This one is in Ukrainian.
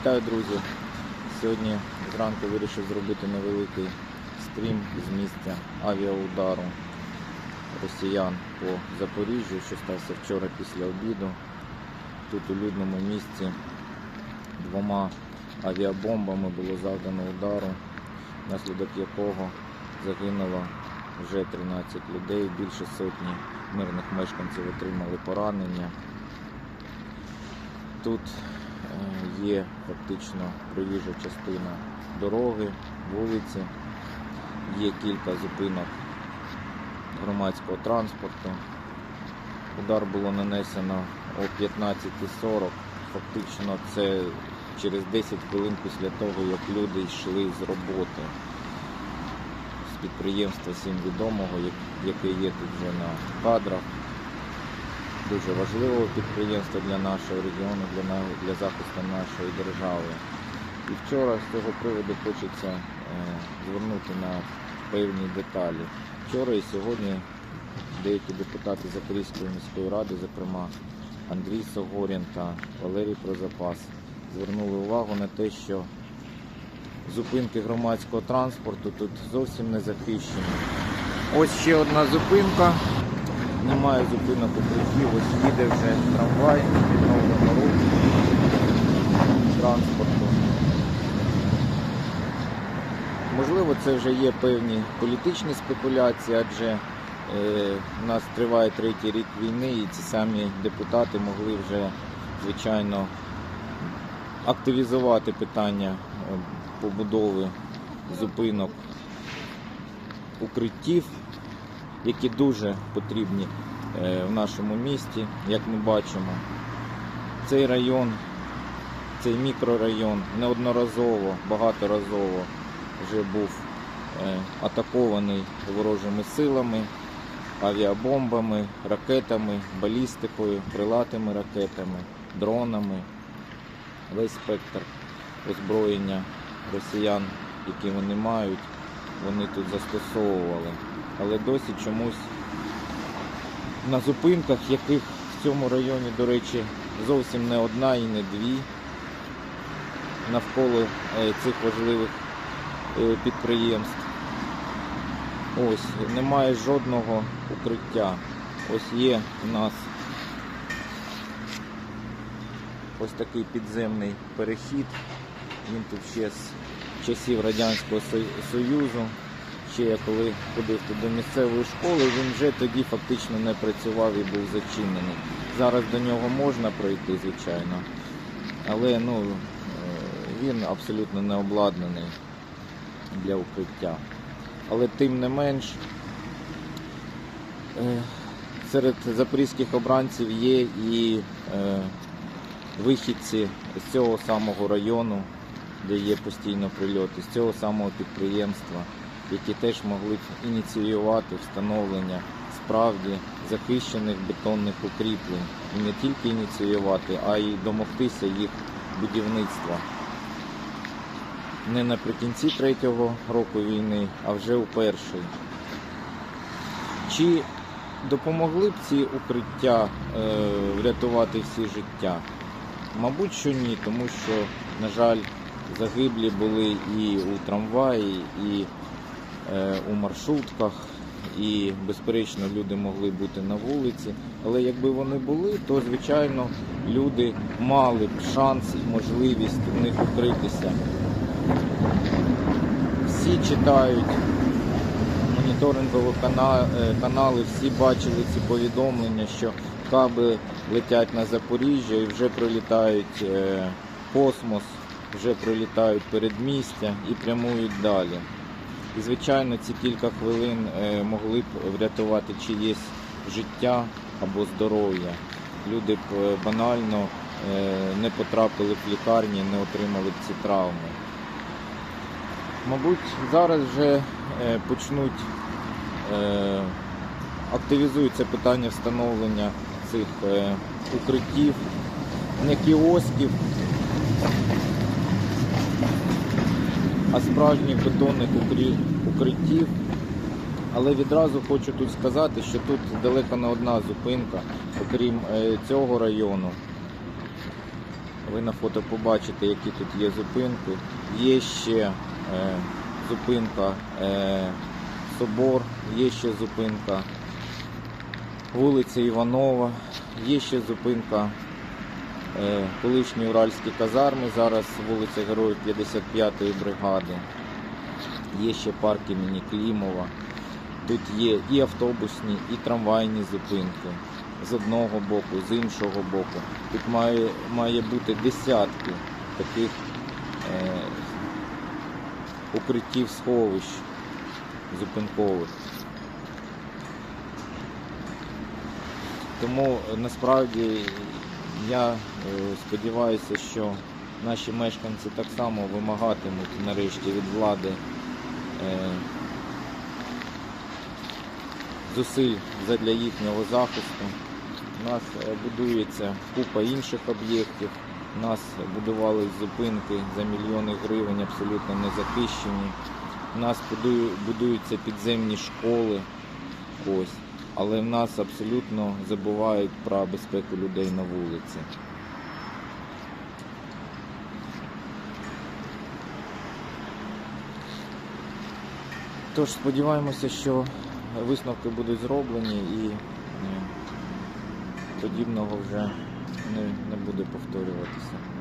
Вітаю, друзі! Сьогодні зранку вирішив зробити невеликий стрім з місця авіаудару росіян по Запоріжжю, що стався вчора після обіду. Тут у людному місці двома авіабомбами було завдано удару, внаслідок якого загинуло вже 13 людей, більше сотні мирних мешканців отримали поранення. Тут є фактично проїжджа частина дороги, вулиці, є кілька зупинок громадського транспорту. Удар було нанесено о 15.40. Фактично це через 10 хвилин після того, як люди йшли з роботи з підприємства всім відомого, яке є тут вже на кадрах дуже важливого підприємства для нашого регіону, для, для захисту нашої держави. І вчора з цього приводу хочеться е, звернути на певні деталі. Вчора і сьогодні деякі депутати Запорізької міської ради, зокрема Андрій Согорін та Валерій Прозапас, звернули увагу на те, що зупинки громадського транспорту тут зовсім не захищені. Ось ще одна зупинка. Немає зупинок укриттів, ось їде вже трамвай відновлено рух транспорту. Можливо, це вже є певні політичні спекуляції, адже е, у нас триває третій рік війни і ці самі депутати могли вже, звичайно, активізувати питання е, побудови зупинок укриттів які дуже потрібні е, в нашому місті, як ми бачимо. Цей район, цей мікрорайон неодноразово, багаторазово вже був е, атакований ворожими силами, авіабомбами, ракетами, балістикою, крилатими ракетами, дронами. Весь спектр озброєння росіян, які вони мають, вони тут застосовували але досі чомусь на зупинках, яких в цьому районі, до речі, зовсім не одна і не дві, навколо е, цих важливих е, підприємств. Ось, немає жодного укриття. Ось є у нас ось такий підземний перехід. Він тут ще з часів Радянського Союзу ще я коли ходив до місцевої школи, він вже тоді фактично не працював і був зачинений. Зараз до нього можна пройти, звичайно, але ну, е, він абсолютно не обладнаний для укриття. Але тим не менш, е, серед запорізьких обранців є і е, вихідці з цього самого району, де є постійно прильоти, з цього самого підприємства які теж могли б ініціювати встановлення справді захищених бетонних укріплень. І не тільки ініціювати, а й домогтися їх будівництва. Не наприкінці третього року війни, а вже у перший. Чи допомогли б ці укриття е, врятувати всі життя? Мабуть, що ні, тому що, на жаль, загиблі були і у трамваї, і у маршрутках, і, безперечно, люди могли бути на вулиці. Але якби вони були, то звичайно люди мали б шанс і можливість в них укритися. Всі читають моніторингові е, канали, всі бачили ці повідомлення, що каби летять на Запоріжжя і вже прилітають е, космос, вже прилітають передмістя і прямують далі. І, звичайно, ці кілька хвилин е, могли б врятувати чиєсь життя або здоров'я. Люди б е, банально е, не потрапили в лікарні, не отримали б ці травми. Мабуть, зараз вже почнуть активізується питання встановлення цих укриттів, не кіосків, а справжніх бетонних укриттів. Але відразу хочу тут сказати, що тут далеко не одна зупинка, окрім е, цього району. ви на фото побачите, які тут є зупинки. Є ще е, зупинка е, Собор, є ще зупинка вулиця Іванова, є ще зупинка колишні уральські казарми, зараз вулиця Героїв 55-ї бригади. Є ще парк імені Клімова. Тут є і автобусні, і трамвайні зупинки з одного боку, з іншого боку. Тут має, має бути десятки таких е, укриттів сховищ зупинкових. Тому е, насправді я е, сподіваюся, що наші мешканці так само вимагатимуть нарешті від влади е, зусиль задля їхнього захисту. У нас е, будується купа інших об'єктів. У нас будувались зупинки за мільйони гривень, абсолютно не захищені. У нас будуються підземні школи. Ось. Але в нас абсолютно забувають про безпеку людей на вулиці. Тож сподіваємося, що висновки будуть зроблені і подібного вже не буде повторюватися.